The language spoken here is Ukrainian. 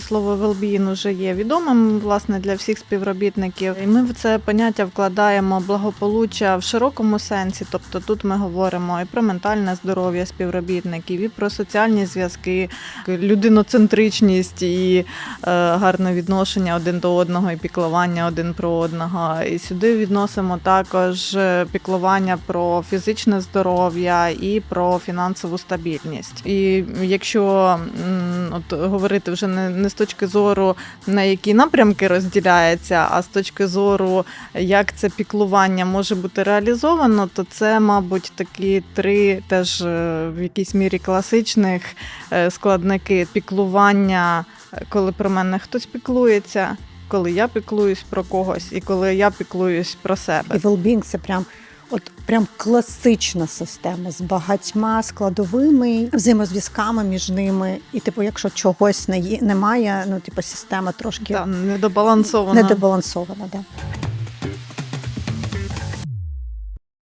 Слово well-being вже є відомим власне для всіх співробітників. І ми в це поняття вкладаємо благополуччя в широкому сенсі. Тобто тут ми говоримо і про ментальне здоров'я співробітників, і про соціальні зв'язки, людиноцентричність і е, гарне відношення один до одного, і піклування один про одного. І сюди відносимо також е, піклування про фізичне здоров'я і про фінансову стабільність. І якщо от говорити вже не, не з точки зору на які напрямки розділяється, а з точки зору, як це піклування може бути реалізовано, то це, мабуть, такі три теж е, в якійсь мірі класичних е, складники піклування, е, коли про мене хтось піклується. Коли я піклуюсь про когось, і коли я піклуюсь про себе, І well-being – це прям. От прям класична система з багатьма складовими взаємозв'язками між ними. І, типу, якщо чогось не є, немає, ну типу, система трошки та недобалансована. недобалансована. Да.